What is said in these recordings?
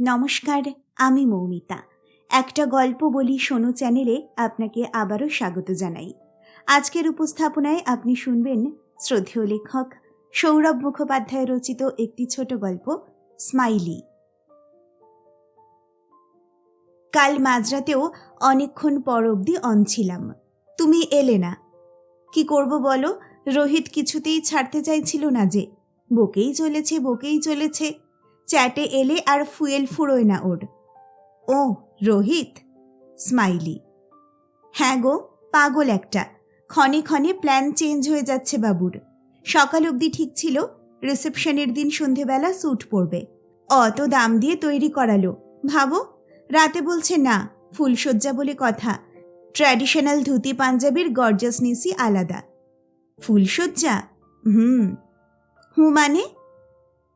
নমস্কার, আমি মৌমিতা। একটা গল্প বলি শোনো চ্যানেলে আপনাকে আবারও স্বাগত জানাই। আজকের উপস্থাপনায় আপনি শুনবেন শ্রদ্ধেয় লেখক সৌরভ মুখোপাধ্যায় রচিত একটি ছোট গল্প, স্মাইলি। কাল মাঝরাতেও অনেকক্ষণ পর অবধি অন ছিলাম। তুমি এলে না। কি করব বলো? রোহিত কিছুতেই ছাড়তে চাইছিল না যে। বকেই চলেছে বকেই চলেছে। চ্যাটে এলে আর ফুয়েল ফুরোয় না ওর। ও, রোহিত? স্মাইলি। হ্যাঁ গো, পাগল একটা। ক্ষণে ক্ষণে প্ল্যান চেঞ্জ হয়ে যাচ্ছে বাবুর। সকাল অবধি ঠিক ছিল, রিসেপশনের দিন সন্ধেবেলা স্যুট পরবে। অত দাম দিয়ে তৈরি করালো। ভাবো, রাতে বলছে না ফুলসজ্জা বলে কথা। ট্র্যাডিশনাল ধুতি পাঞ্জাবির গর্জাসনেসই আলাদা। ফুলসজ্জা হুম। হু মানে?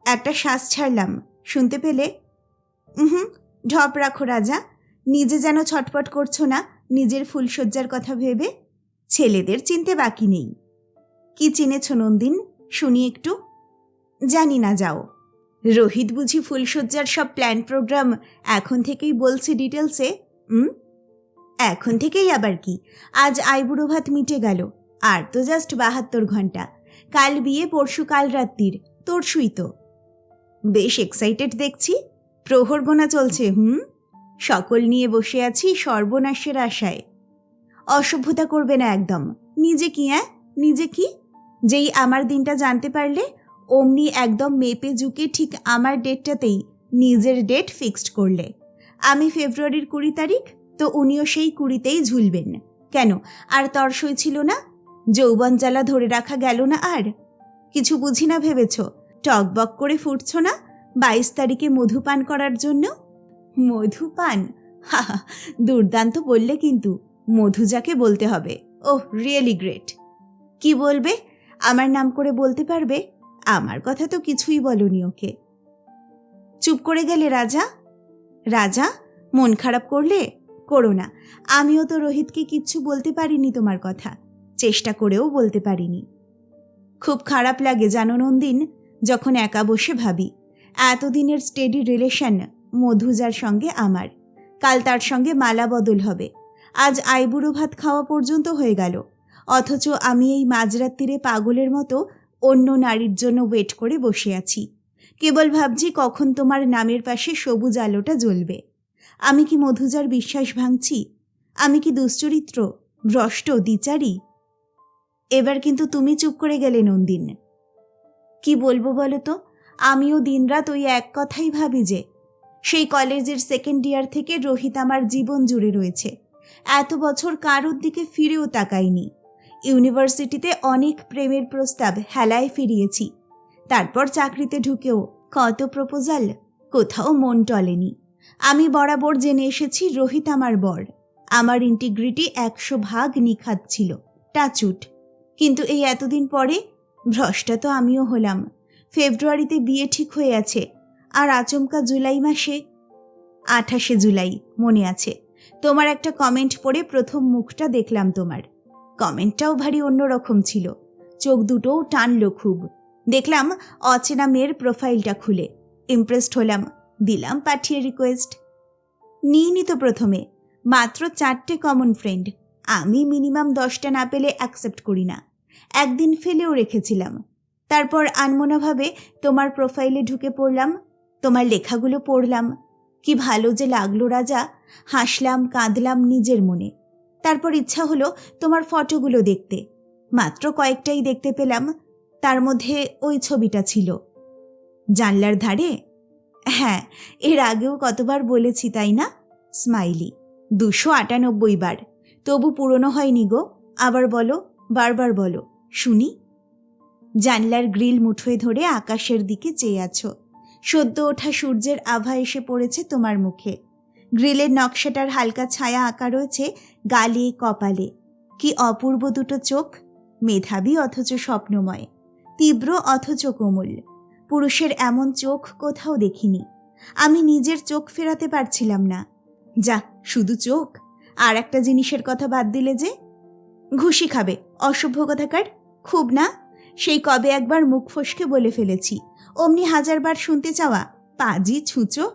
একটা শ্বাস ছাড়লাম। শুনতে পেলে? হুম ঢপ রাখো রাজা। নিজে যেন ছটপট করছ না নিজের ফুলসজ্জার কথা ভেবে। ছেলেদের চিনতে বাকি নেই। কি চিনেছ নন্দিন? শুনি একটু। জানি না, যাও। রোহিত বুঝি ফুলসজ্জার সব প্ল্যান প্রোগ্রাম এখন থেকেই বলছে ডিটেলসে? হুম এখন থেকেই আবার কি? আজ আইবুড়ো ভাত মিটে গেল। আর তো জাস্ট বাহাত্তর ঘণ্টা। কাল বিয়ে, পরশু কাল রাত্রির। তোর শুই তো। বেশ এক্সাইটেড দেখছি। প্রহর গোনা চলছে, হুম? সকল নিয়ে বসে আছি সর্বনাশের আশায়। অসভ্যতা করবে না একদম। নিজে কি হ্যাঁ নিজে কি? যেই আমার দিনটা জানতে পারলে, অমনি একদম মেপে ঝুঁকে ঠিক আমার ডেটটাতেই নিজের ডেট ফিক্সড করলে। আমি ফেব্রুয়ারির কুড়ি তারিখ, তো উনিও সেই কুড়িতেই ঝুলবেন। কেন? আর তর্সই ছিল না? যৌবন জ্বালা ধরে রাখা গেল না আর? কিছু বুঝি না ভেবেছ? টকবক করে ফুটছ না বাইশ তারিখে মধুপান করার জন্য? মধুপান দুর্দান্ত বললে কিন্তু। মধু যাকে বলতে হবে। ওহ রিয়েলি গ্রেট কি বলবে? আমার নাম করে বলতে পারবে? আমার কথা তো কিছুই বলনি ওকে। চুপ করে গেলে রাজা? রাজা, মন খারাপ করলে? করো না। আমিও তো রোহিতকে কিচ্ছু বলতে পারিনি তোমার কথা। চেষ্টা করেও বলতে পারিনি। খুব খারাপ লাগে জানো নন্দিন। যখন একা বসে ভাবি, এতদিনের স্টেডি রিলেশন মধুজার সঙ্গে আমার। কাল তার সঙ্গে মালা বদল হবে। আজ আইবুড়ো ভাত খাওয়া পর্যন্ত হয়ে গেল। অথচ আমি এই মাঝরাত্রিরে পাগলের মতো অন্য নারীর জন্য ওয়েট করে বসে আছি। কেবল ভাবছি কখন তোমার নামের পাশে সবুজ আলোটা জ্বলবে। আমি কি মধুজার বিশ্বাস ভাঙছি? আমি কি দুশ্চরিত্র, ভ্রষ্ট, দ্বিচারী? এবার কিন্তু তুমি চুপ করে গেলে নন্দিন। কি বলব বলো তো? আমিও দিনরাত ওই এক কথাই ভাবি যে, সেই কলেজের সেকেন্ড ইয়ার থেকে রোহিত আমার জীবন জুড়ে রয়েছে। এত বছর কারোর দিকে ফিরেও তাকাইনি। ইউনিভার্সিটিতে অনেক প্রেমের প্রস্তাব হেলায় ফিরিয়েছি। তারপর চাকরিতে ঢুকেও কত প্রপোজাল কোথাও মন টলেনি। আমি বরাবর জেনে এসেছি রোহিত আমার বর। আমার ইন্টিগ্রিটি একশো ভাগ নিখাত ছিল, টাচুট। কিন্তু এই এতদিন পরে ভ্রষ্টা তো আমিও হলাম। ফেব্রুয়ারিতে বিয়ে ঠিক হয়ে আছে, আর আচমকা জুলাই মাসে, আঠাশে জুলাই, মনে আছে। তোমার একটা কমেন্ট পড়ে প্রথম মুখটা দেখলাম তোমার। কমেন্টটাও ভারী অন্যরকম ছিল। চোখ দুটোও টানলো খুব। দেখলাম অচেনা মেয়ের প্রোফাইলটা খুলে। ইমপ্রেসড হলাম, দিলাম পাঠিয়ে রিকোয়েস্ট নিইনি তো প্রথমে, মাত্র চারটে কমন ফ্রেন্ড আমি মিনিমাম দশটা না পেলে অ্যাকসেপ্ট করি না। একদিন ফেলেও রেখেছিলাম। তারপর আনমনাভাবে তোমার প্রোফাইলে ঢুকে পড়লাম, তোমার লেখাগুলো পড়লাম। কি ভালো যে লাগল রাজা, হাসলাম, কাঁদলাম নিজের মনে। তারপর ইচ্ছা হলো তোমার ফটোগুলো দেখতে। মাত্র কয়েকটাই দেখতে পেলাম, তার মধ্যে ওই ছবিটা ছিল। জানলার ধারে? হ্যাঁ এর আগেও কতবার বলেছি, তাই না? স্মাইলি, দুশো আটানব্বই বার। তবু পুরনো হয়নি গো, আবার বলো। বারবার বলো, শুনি। জানলার গ্রিল মুঠোয় ধরে আকাশের দিকে চেয়ে আছো। সদ্য ওঠা সূর্যের আভা এসে পড়েছে তোমার মুখে। গ্রিলের নকশাটার হালকা ছায়া আঁকা রয়েছে গালে, কপালে। কি অপূর্ব দুটো চোখ, মেধাবী অথচ স্বপ্নময়, তীব্র অথচ কোমল। পুরুষের এমন চোখ কোথাও দেখিনি। আমি নিজের চোখ ফেরাতে পারছিলাম না। যা, শুধু চোখ। আর একটা জিনিসের কথা বাদ দিলে যে? ঘুষি খাবে। অসভ্য কথাকার? খুব না? সেই কবে একবার মুখ ফসকে বলে ফেলেছি। অমনি হাজারবার শুনতে চাওয়া? পাজি, ছুঁচো?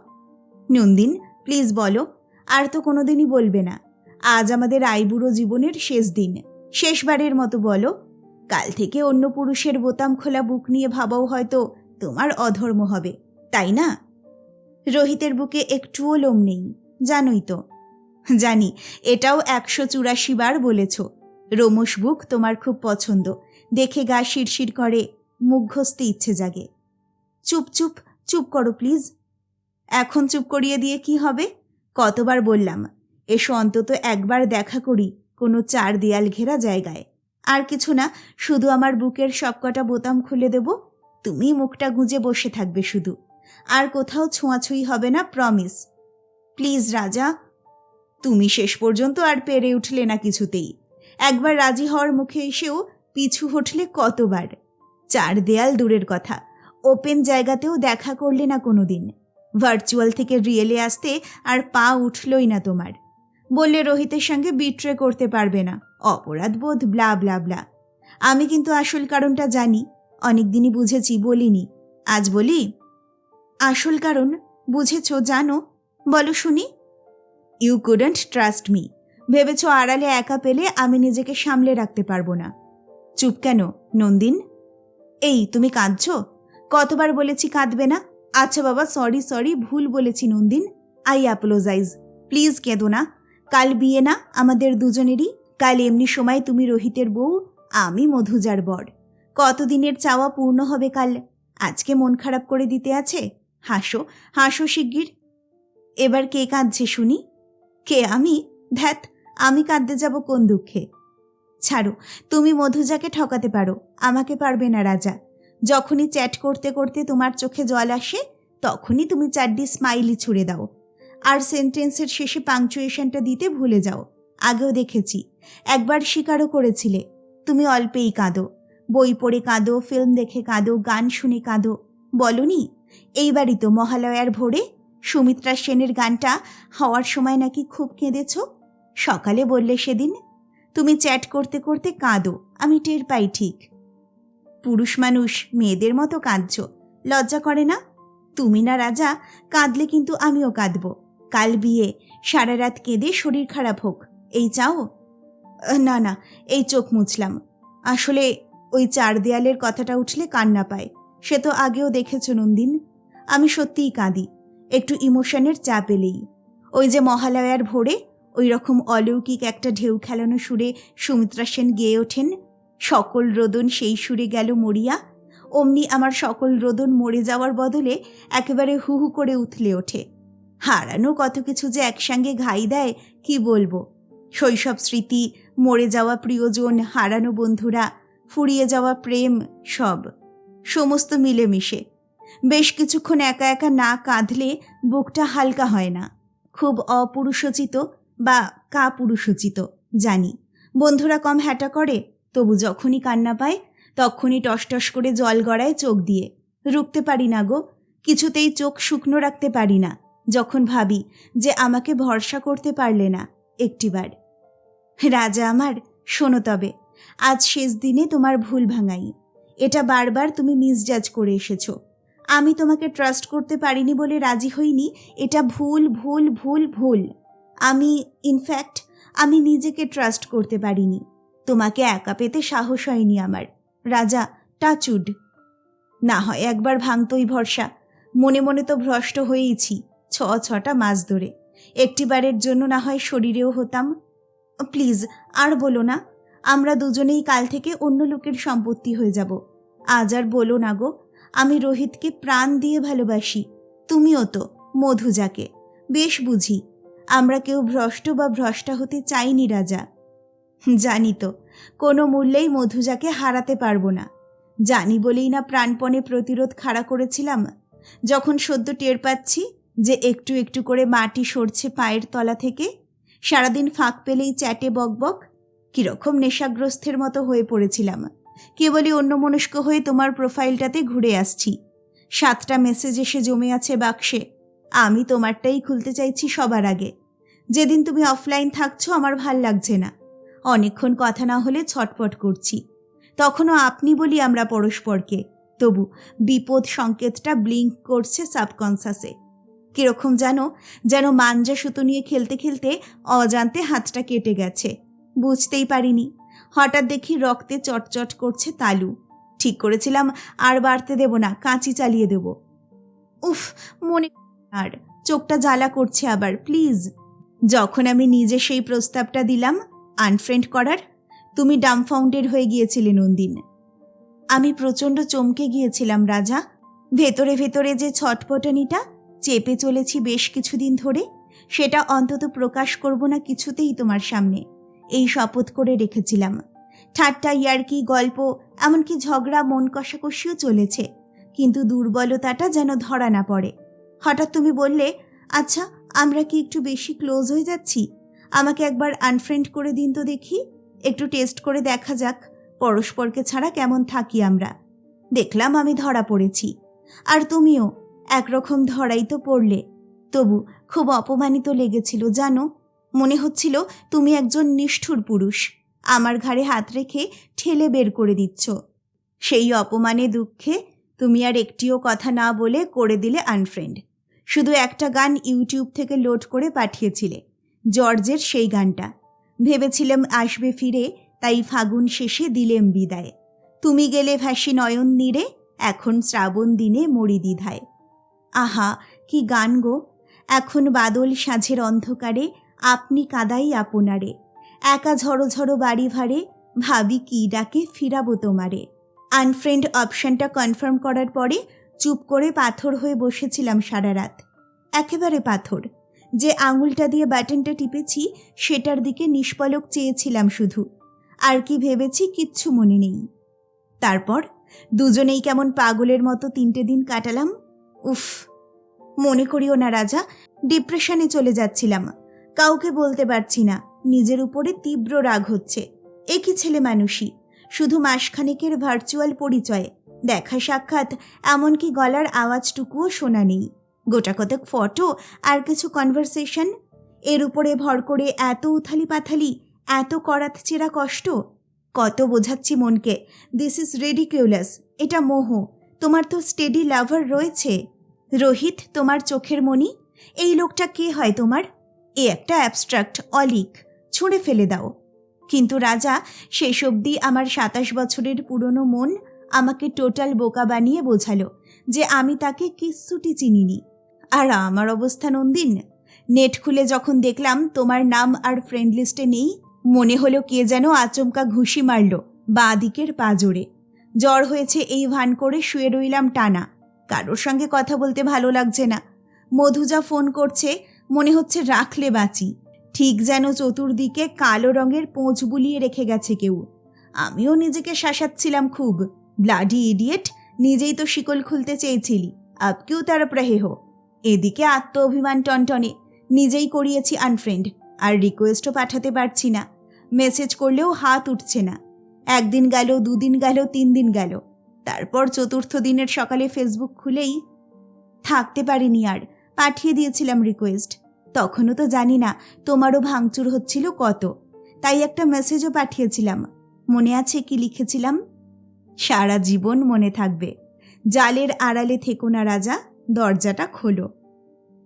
নন্দিন, প্লিজ বলো, আর তো কোনোদিনই বলবে না। আজ আমাদের আইবুড়ো জীবনের শেষ দিন। শেষবারের মতো বলো, কাল থেকে অন্য পুরুষের বোতাম খোলা বুক নিয়ে ভাবাও হয়তো তোমার অধর্ম হবে, তাই না? রোহিতের বুকে একটুও লোম নেই, জানোই তো। জানি, এটাও একশো চুরাশি বার বলেছ। রোমস বুক তোমার খুব পছন্দ। দেখে গা শিরশির করে, মুখ ঘষতে ইচ্ছে জাগে। চুপ চুপ চুপ করো প্লিজ। এখন চুপ করিয়ে দিয়ে কি হবে? কতবার বললাম, এসো অন্তত একবার দেখা করি কোনো চার দেয়াল ঘেরা জায়গায়। আর কিছু না, শুধু আমার বুকের সবকটা বোতাম খুলে দেব। তুমি মুখটা গুঁজে বসে থাকবে শুধু। আর কোথাও ছোঁয়াছুঁই হবে না প্রমিস প্লিজ রাজা, তুমি শেষ পর্যন্ত আর পেরে উঠলে না কিছুতেই। একবার রাজি হওয়ার মুখে এসেও পিছু হটলে কতবার? চার দেয়াল দূরের কথা। ওপেন জায়গাতেও দেখা করলে না কোনো দিন ভার্চুয়াল থেকে রিয়েলে আসতে আর পা উঠলই না তোমার। বললে রোহিতের সঙ্গে বিট্রে করতে পারবে না। অপরাধ বোধ ব্লা ব্লা ব্লা আমি কিন্তু আসল কারণটা জানি। অনেক দিনই বুঝেছি, বলিনি। আজ বলি, আসল কারণ বুঝেছ, জানো। বলো শুনি। ইউ কুডন্ট ট্রাস্ট মি ভেবেছ আড়ালে একা পেলে আমি নিজেকে সামলে রাখতে পারব না। চুপ কেন, নন্দিন? এই, তুমি কাঁদছ? কতবার বলেছি কাঁদবে না? আচ্ছা বাবা সরি সরি ভুল বলেছি নন্দিন। আই অ্যাপোলোজাইজ প্লিজ কেঁদো না। কাল বিয়ে না আমাদের দুজনেরই? কাল এমনি সময় তুমি রোহিতের বউ, আমি মধুজার বর। কতদিনের চাওয়া পূর্ণ হবে কাল? আজকে মন খারাপ করে দিতে আছে? হাসো হাসো শিগগির। এবার কে কাঁদছে শুনি? কে আমি? ধ্যাত আমি কাঁদতে যাব কোন দুঃখে? ছাড়ো, তুমি মধুজাকে ঠকাতে পারো, আমাকে পারবে না রাজা। যখনই চ্যাট করতে করতে তোমার চোখে জল আসে, তখনই তুমি চারটি স্মাইলি ছুড়ে দাও। আর সেন্টেন্সের শেষে পাংচুয়েশনটা দিতে ভুলে যাও। আগেও দেখেছি, একবার স্বীকারও করেছিলে, তুমি অল্পেই কাঁদো। বই পড়ে কাঁদো ফিল্ম দেখে কাঁদো, গান শুনে কাঁদো। বলনি এইবারই তো মহালয়ার ভোরে, সুমিত্রা সেনের গানটা হওয়ার সময় নাকি খুব কেঁদেছ? সকালে বললে সেদিন, তুমি চ্যাট করতে করতে কাঁদো, আমি টের পাই ঠিক। পুরুষ মানুষ মেয়েদের মতো কাঁদছ, লজ্জা করে না? তুমি না রাজা, কাঁদলে কিন্তু আমিও কাঁদব। কাল বিয়ে, সারা রাত কেঁদে শরীর খারাপ হোক, এই চাও? না না, এই চোখ মুছলাম। আসলে ওই চার দেয়ালের কথাটা উঠলে কান্না পায়, সে তো আগেও দেখেছ নন্দিন। আমি সত্যিই কাঁদি, একটু ইমোশনের চাপ এলেই। ওই যে মহালয়ার ভোরে ওই রকম অলৌকিক একটা ঢেউ খেলানো সুরে সুমিত্রা সেন গেয়ে ওঠেন। সকল রোদন সেই সুরে গেল মরিয়া। অমনি আমার সকল রোদন মরে যাওয়ার বদলে একেবারে হু হু করে উথলে ওঠে। হারানো কত কিছু যে একসঙ্গে ঘাই দেয়, কি বলব? শৈশব স্মৃতি, মরে যাওয়া প্রিয়জন, হারানো বন্ধুরা, ফুরিয়ে যাওয়া প্রেম, সব। সমস্ত মিলেমিশে। বেশ কিছুক্ষণ একা একা না কাঁদলে বুকটা হালকা হয় না। খুব অপুরুষোচিত বা কা কাপুরুষোচিত জানি। বন্ধুরা কম হ্যাটা করে, তবু যখনই কান্না পায়, তখনই টসটস করে জল গড়ায় চোখ দিয়ে। রুখতে পারি না গো, কিছুতেই চোখ শুকনো রাখতে পারি না, যখন ভাবি যে আমাকে ভরসা করতে পারলে না, একটিবার। রাজা আমার, শোনো তবে, আজ শেষ দিনে তোমার ভুল ভাঙাই। এটা বারবার তুমি মিসজাজ করে এসেছ। আমি তোমাকে ট্রাস্ট করতে পারিনি বলে রাজি হইনি, এটা ভুল ভুল ভুল ভুল। আমি ইনফ্যাক্ট আমি নিজেকে ট্রাস্ট করতে পারিনি। তোমাকে একা পেতে সাহস হয়নি আমার। রাজা, টাচুড। না হয় একবার ভাঙতই ভরসা। মনে মনে তো ভ্রষ্ট হয়েইছি, ছ ছটা মাস ধরে। একটিবারের জন্য না হয় শরীরেও হতাম। প্লিজ, আর বলো না, আমরা দুজনেই কাল থেকে অন্য লোকের সম্পত্তি হয়ে যাব। আজ আর বলো না গো, আমি রোহিতকে প্রাণ দিয়ে ভালোবাসি। তুমিও তো, মধুজাকে। বেশ বুঝি। আমরা কেউ ভ্রষ্ট বা ভ্রষ্টা হতে চাইনি, রাজা। জানি তো, কোনো মূল্যেই মধুজাকে হারাতে পারব না। জানি বলেই না প্রাণপণে প্রতিরোধ খাড়া করেছিলাম, যখন সদ্য টের পাচ্ছি যে একটু একটু করে মাটি সরছে পায়ের তলা থেকে, সারাদিন ফাঁক পেলেই চ্যাটে বকবক কীরকম নেশাগ্রস্তের মতো হয়ে পড়েছিলাম। কেবলই অন্যমনস্ক হয়ে তোমার প্রোফাইলটাতে ঘুরে আসছি। সাতটা মেসেজ এসে জমে আছে বাক্সে। আমি তোমারটাই খুলতে চাইছি সবার আগে। যেদিন তুমি অফলাইন থাকছো, আমার ভালো লাগছে না। অনেকক্ষণ কথা না হলে ছটপট করছি। তখনও আপনি বলি আমরা পরস্পরকে। তবু বিপদ সংকেতটা ব্লিঙ্ক করছে সাবকনসাসে কীরকম জানো, যেন মাঞ্জা সুতো নিয়ে খেলতে খেলতে অজান্তে হাতটা কেটে গেছে। বুঝতেই পারিনি। হঠাৎ দেখি রক্তে চটচট করছে তালু। ঠিক করেছিলাম, আর বাড়তে দেব না, কাঁচি চালিয়ে দেব। উফ, মনে আর চোখটা জ্বালা করছে আবার, প্লিজ। যখন আমি নিজে সেই প্রস্তাবটা দিলাম আনফ্রেন্ড করার, তুমি ডামফাউন্ডেড হয়ে গিয়েছিলে নন্দিন। আমি প্রচণ্ড চমকে গিয়েছিলাম, রাজা। ভেতরে ভেতরে যে ছটপটানিটা, চেপে চলেছি বেশ কিছুদিন ধরে, সেটা অন্তত প্রকাশ করব না কিছুতেই তোমার সামনে। এই শপথ করে রেখেছিলাম। ঠাট্টা, ইয়ার্কি, গল্প, এমনকি ঝগড়া, মন কষাকষিও চলেছে। কিন্তু দুর্বলতাটা যেন ধরা না পড়ে। হঠাৎ তুমি বললে আচ্ছা আমরা কি একটু বেশি ক্লোজ হয়ে যাচ্ছি? আমাকে একবার আনফ্রেন্ড করে দিন তো দেখি। একটু টেস্ট করে দেখা যাক, পরস্পরকে ছাড়া কেমন থাকি আমরা। দেখলাম আমি ধরা পড়েছি। আর তুমিও, একরকম ধরাই তো পড়লে। তবু খুব অপমানিত লেগেছিল, জানো? মনে হচ্ছিল তুমি একজন নিষ্ঠুর পুরুষ। আমার ঘাড়ে হাত রেখে ঠেলে বের করে দিচ্ছ। সেই অপমানে দুঃখে তুমি আর একটিও কথা না বলে করে দিলে আনফ্রেন্ড। শুধু একটা গান ইউটিউব থেকে লোড করে পাঠিয়েছিলে, জর্জের সেই গানটা। ভেবেছিলাম আসবে ফিরে, তাই ফাগুন শেষে দিলেম বিদায়। তুমি গেলে ভাসি নয়ন নীরে, এখন শ্রাবণ দিনে মরি দ্বিধায়। আহা, কি গান গো! এখন বাদল সাঁঝের অন্ধকারে, আপনি কাদাই আপনারে। একা ঝড়ো ঝড়ো বাড়ি ভাড়ে, ভাবি কি ডাকে ফিরাবো তোমারে। আনফ্রেন্ড অপশনটা কনফার্ম করার পরে চুপ করে পাথর হয়ে বসেছিলাম সারা রাত। একেবারে পাথর। যে আঙুলটা দিয়ে বাটনটা টিপেছি, সেটার দিকে নিষ্পলক চেয়েছিলাম শুধু। আর কি ভেবেছি কিচ্ছু মনে নেই। তারপর দুজনেই কেমন পাগলের মতো তিনটে দিন কাটালাম। উফ, মনে করিও না রাজা, ডিপ্রেশনে চলে যাচ্ছিলাম। কাউকে বলতে পারছি না, নিজের উপরে তীব্র রাগ হচ্ছে। একই ছেলে মানুষই, শুধু মাসখানেকের ভার্চুয়াল পরিচয়ে। দেখা সাক্ষাৎ এমনকি গলার আওয়াজটুকুও শোনা নেই। গোটা কতক ফটো আর কিছু কনভারসেশন এর উপরে ভর করে এত উথালি পাথালি এত করাত চেরা কষ্ট? কত বোঝাচ্ছি মনকে। দিস ইজ রেডিকিউলাস এটা মোহ। তোমার তো স্টেডি লাভার রয়েছে। রোহিত, তোমার চোখের মণি? এই লোকটা কে হয় তোমার? এ একটা অ্যাবস্ট্রাক্ট অলিক। ছুঁড়ে ফেলে দাও। কিন্তু রাজা, শেষ অবধি আমার সাতাশ বছরের পুরনো মন আমাকে টোটাল বোকা বানিয়ে বোঝালো যে আমি তাকে কিচ্ছুটি চিনিনি। আর আমার অবস্থা নন্দিন। নেট খুলে যখন দেখলাম তোমার নাম আর ফ্রেন্ড লিস্টে নেই, মনে হলো কে যেন আচমকা ঘুষি মারল বাঁ দিকের পাজরে জ্বর হয়েছে এই ভান করে শুয়ে রইলাম টানা। কারোর সঙ্গে কথা বলতে ভালো লাগছে না। মধুজা ফোন করছে, মনে হচ্ছে রাখলে বাঁচি। ঠিক যেন চতুর্দিকে কালো রঙের পোঁচ বুলিয়ে রেখে গেছে কেউ। আমিও নিজেকে শাসাচ্ছিলাম খুব। ব্লাডি ইডিয়েট নিজেই তো শিকল খুলতে চেয়েছিলি আপকেও তার প্রাহে হো এদিকে আত্ম অভিমান টনটনে, নিজেই করিয়েছি আনফ্রেন্ড আর রিকোয়েস্টও পাঠাতে পারছি না মেসেজ করলেও হাত উঠছে না। একদিন গেল, দুদিন গেল তিন দিন গেল, তারপর চতুর্থ দিনের সকালে ফেসবুক খুলেই থাকতে পারিনি আর, পাঠিয়ে দিয়েছিলাম রিকোয়েস্ট তখনও তো জানি না, তোমারও ভাঙচুর হচ্ছিল কত, তাই একটা মেসেজও পাঠিয়েছিলাম। মনে আছে কি লিখেছিলাম? সারা জীবন মনে থাকবে। জালের আড়ালে থেকো না রাজা, দরজাটা খোলো।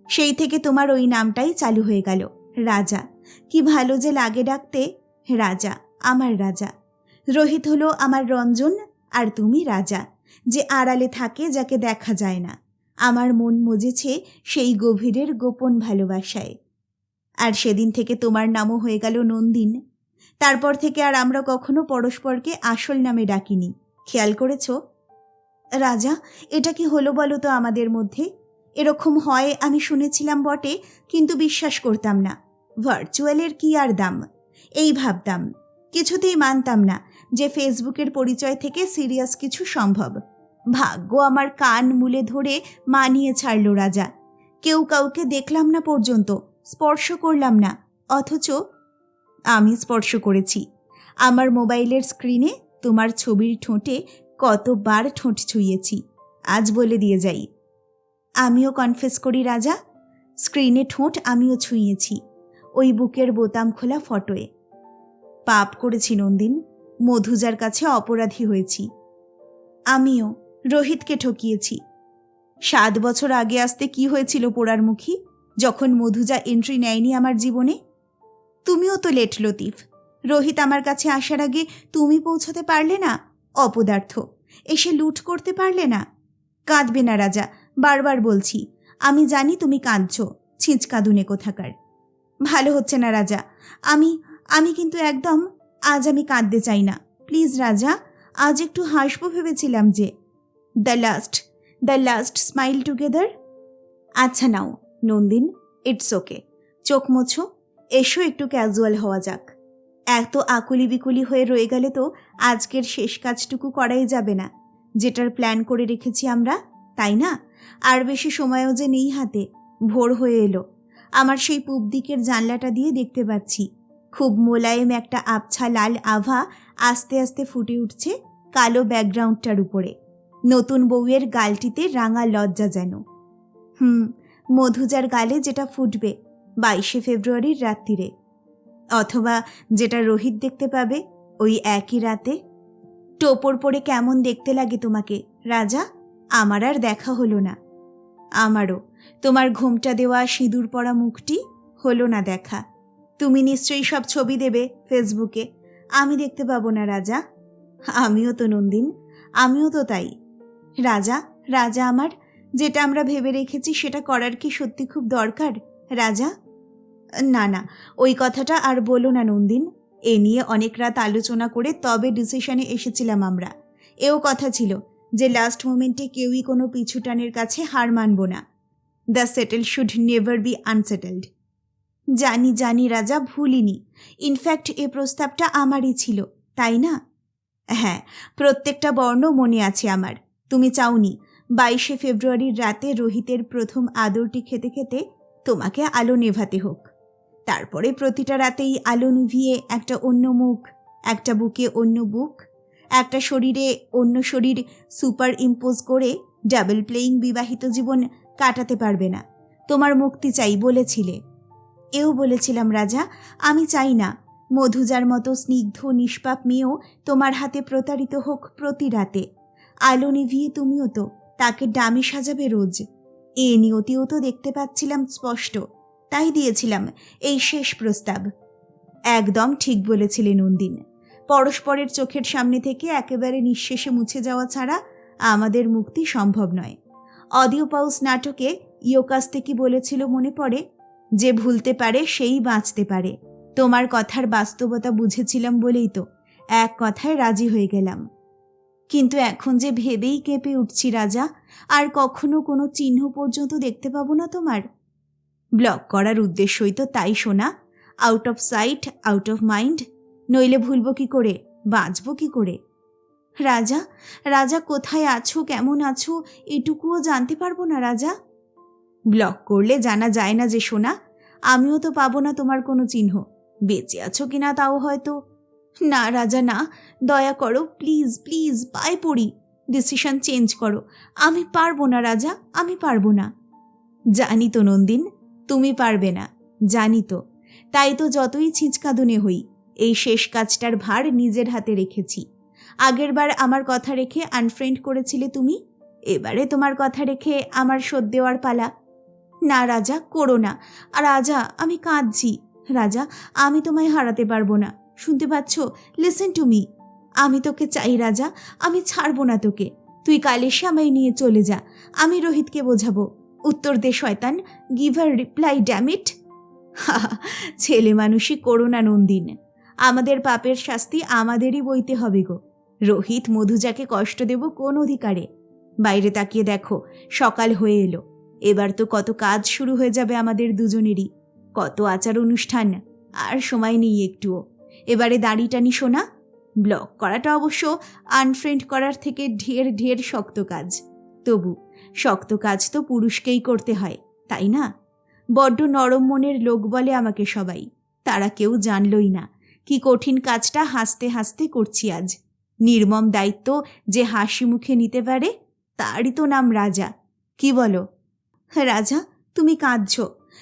সেই থেকে তোমার ওই নামটাই চালু হয়ে গেল। রাজা, কি ভালো যে লাগে ডাকতে। রাজা, আমার রাজা। রোহিত হলো আমার রঞ্জন আর তুমি রাজা, যে আড়ালে থাকে যাকে দেখা যায় না। আমার মন মজেছে সেই গভীরের গোপন ভালোবাসায়। আর সেদিন থেকে তোমার নামও হয়ে গেল নন্দিন। তারপর থেকে আর আমরা কখনো পরস্পরকে আসল নামে ডাকিনি। খেয়াল করেছ? রাজা, এটা কি হলো বলো তো আমাদের মধ্যে? এরকম হয় আমি শুনেছিলাম বটে, কিন্তু বিশ্বাস করতাম না। ভার্চুয়ালের কি আর দাম? এই ভাবতাম, কিছুতেই মানতাম না যে ফেসবুকের পরিচয় থেকে সিরিয়াস কিছু সম্ভব। ভাগ্য আমার কান মুলে ধরে মানিয়ে ছাড়ল রাজা। কেউ কাউকে দেখলাম না পর্যন্ত, স্পর্শ করলাম না, অথচ আমি স্পর্শ করেছি। আমার মোবাইলের স্ক্রিনে তোমার ছবির ঠোঁটে কতবার ঠোঁট ছুঁয়েছি। আজ বলে দিয়ে যাই। আমিও কনফেস করি, রাজা। স্ক্রিনে ঠোঁট আমিও ছুঁয়েছি। ওই বুকের বোতাম খোলা ফটোয়ে। পাপ করেছি নন্দিন, মধুজার কাছে অপরাধী হয়েছি। আমিও রোহিতকে ঠকিয়েছি। সাত বছর আগে আসতে কি হয়েছিল পোড়ার মুখী, যখন মধুজা এন্ট্রি নেয়নি আমার জীবনে? তুমিও তো লেট লতিফ। রোহিত আমার কাছে আসার আগে তুমি পৌঁছতে পারলে না? অপদার্থ। এসে লুট করতে পারলে না? কাঁদবে না রাজা, বারবার বলছি। আমি জানি তুমি কাঁদছ ছিঁচকাঁদুনে কোথাকার। ভালো হচ্ছে না রাজা। আমি আমি কিন্তু একদম, আজ আমি কাঁদতে চাই না। প্লিজ রাজা, আজ একটু হাসবো ভেবেছিলাম যে। The last the last smile together. আচ্ছা নাও, নন্দিন, ইটস ওকে। চোখ মোছো, এসো একটু ক্যাজুয়াল হওয়া যাক। এত আকুলি বিকুলি হয়ে রয়ে গেলে তো আজকের শেষ কাজটুকু করাই যাবে না। যেটার প্ল্যান করে রেখেছি আমরা, তাই না? আর বেশি সময়ও যে নেই হাতে, ভোর হয়ে এলো। আমার সেই পূব দিকের জানলাটা দিয়ে দেখতে পাচ্ছি। খুব মোলায়েম একটা আবছা লাল আভা আস্তে আস্তে ফুটে উঠছে কালো ব্যাকগ্রাউন্ডটার উপরে। নতুন বউয়ের গালটিতে রাঙা লজ্জা যেন। হুম, মধুজার গালে যেটা ফুটবে, বাইশে ফেব্রুয়ারির রাত্রিরে। অথবা যেটা রোহিত দেখতে পাবে, ওই একই রাতে? টোপর পরে কেমন দেখতে লাগে তোমাকে, রাজা? আমার আর দেখা হলো না। আমারও, তোমার ঘোমটা দেওয়া সিঁদুর পরা মুখটি হলো না দেখা। তুমি নিশ্চয়ই সব ছবি দেবে ফেসবুকে। আমি দেখতে পাবো না, রাজা। আমিও তো নন্দিন, আমিও তো তাই। রাজা রাজা আমার, যেটা আমরা ভেবে রেখেছি সেটা করার কি সত্যি খুব দরকার, রাজা? না না, ওই কথাটা আর বলো না নন্দিন। এ নিয়ে অনেক রাত আলোচনা করে তবে ডিসিশনে এসেছিলাম আমরা। এও কথা ছিল যে লাস্ট মোমেন্টে কেউই কোনো পিছুটানের কাছে হার মানব না। The settled should never be unsettled জানি জানি রাজা, ভুলিনি। ইনফ্যাক্ট এ প্রস্তাবটা আমারই ছিল, তাই না? হ্যাঁ প্রত্যেকটা বর্ণ মনে আছে আমার। তুমি চাওনি, বাইশে ফেব্রুয়ারির রাতে রোহিতের প্রথম আদরটি খেতে খেতে তোমাকে আলো নেভাতে হোক। তারপরে প্রতিটা রাতেই আলো নিভিয়ে একটা অন্য মুখ, একটা বুকে অন্য বুক, একটা শরীরে অন্য শরীর সুপার ইম্পোজ করে ডাবল প্লেয়িং বিবাহিত জীবন কাটাতে পারবে না। তোমার মুক্তি চাই বলেছিলে। এও বলেছিলাম, রাজা, আমি চাই না। মধুজার মতো স্নিগ্ধ, নিষ্পাপ মেয়েও তোমার হাতে প্রতারিত হোক প্রতি রাতে। আলো নিভিয়ে তুমিও তো, তাকে ডামি সাজাবে রোজ। এ নিয়তিও তো দেখতে পাচ্ছিলাম স্পষ্ট। তাই দিয়েছিলাম এই শেষ প্রস্তাব। একদম ঠিক বলেছিলে নন্দিন। পরস্পরের চোখের সামনে থেকে একেবারে নিঃশেষে মুছে যাওয়া ছাড়া আমাদের মুক্তি সম্ভব নয়। অডিও পাউস নাটকে ইয়োকাস্তে কি বলেছিল মনে পড়ে? যে ভুলতে পারে সেই বাঁচতে পারে। তোমার কথার বাস্তবতা বুঝেছিলাম বলেই তো এক কথায় রাজি হয়ে গেলাম। কিন্তু এখন যে ভেবেই কেঁপে উঠছি রাজা, আর কখনো কোনো চিহ্ন পর্যন্ত দেখতে পাবো না তোমার? ব্লক করার উদ্দেশ্যই তো তাই শোনা out of sight out of mind নইলে ভুলব কি করে? বাঁচবো কি করে? রাজা রাজা কোথায় আছো? কেমন আছো? এটুকুও জানতে পারব না, রাজা। ব্লক করলে জানা যায় না যে শোনা আমিও তো পাবো না তোমার কোনো চিহ্ন। বেঁচে আছো কিনা তাও হয়তো। না, রাজা, না। দয়া করো প্লিজ প্লিজ পায়ে পড়ি। ডিসিশন চেঞ্জ করো। আমি পারব না, রাজা, আমি পারব না। জানি তো নন্দিন তুমি পারবে না, জানি তো। তাই তো যতই ছিঁচকাদুনে হই, এই শেষ কাজটার ভার নিজের হাতে রেখেছি। আগেরবার আমার কথা রেখে আনফ্রেন্ড করেছিলে তুমি, এবারে তোমার কথা রেখে আমার শোধ দেওয়ার পালা। না রাজা, করো না। আর রাজা, আমি কাঁদছি। রাজা, আমি তোমায় হারাতে পারব না। শুনতে পাচ্ছ? লিসেন টু মি আমি তোকে চাই রাজা, আমি ছাড়বো না তোকে। তুই কাল এসে আমায় নিয়ে চলে যা। আমি রোহিতকে বোঝাবো। উত্তর দে, শয়তান। গিভ আর রিপ্লাই ড্যামিট ছেলে মানুষই করো না নন্দিন। আমাদের পাপের শাস্তি আমাদেরই বইতে হবে গো। রোহিত মধুজাকে কষ্ট দেব কোন অধিকারে? বাইরে তাকিয়ে দেখো, সকাল হয়ে এলো। এবার তো কত কাজ শুরু হয়ে যাবে আমাদের দুজনেরই। কত আচার অনুষ্ঠান, আর সময় নেই একটুও। এবারে দাড়ি টানি শোনা ব্লক করাটা অবশ্য আনফ্রেন্ড করার থেকে ঢের ঢের শক্ত কাজ। তবু শক্ত কাজ তো পুরুষকেই করতে হয়, তাই না? বড্ড নরম মনের লোক বলে আমাকে সবাই, তারা কেউ জানলই না, কি কঠিন কাজটা হাসতে হাসতে করছি আজ। নির্মম দায়িত্ব যে হাসি মুখে নিতে পারে, তারই তো নাম রাজা, কি বলো? রাজা, তুমি কাঁদছ।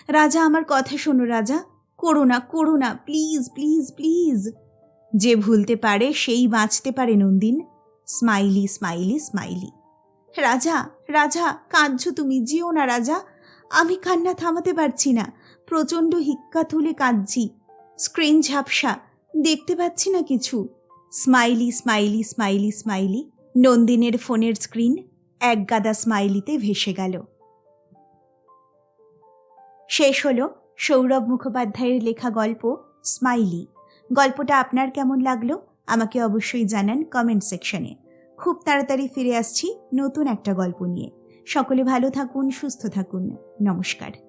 রাজা, আমার কথা শোনো রাজা। করো না করো না, প্লিজ প্লিজ প্লিজ। যে ভুলতে পারে, সেই বাঁচতে পারে নন্দিন। Smiley smiley smiley. রাজা রাজা, কাঁদছো তুমি? যেও না রাজা। আমি কান্না থামাতে পারছি না। প্রচণ্ড হিক্কা তুলে কাঁদছি। স্ক্রিন ঝাপসা। দেখতে পাচ্ছি না কিছু। Smiley smiley smiley smiley. নন্দিনের ফোনের স্ক্রিন এক গাদা স্মাইলিতে ভেসে গেল। শেষ হলো সৌরভ মুখোপাধ্যায়ের লেখা গল্প স্মাইলি। গল্পটা আপনার কেমন লাগল? আমাকে অবশ্যই জানান কমেন্ট সেকশনে। খুব তাড়াতাড়ি ফিরে আসছি নতুন একটা গল্প নিয়ে। সকলে ভালো থাকুন সুস্থ থাকুন। নমস্কার।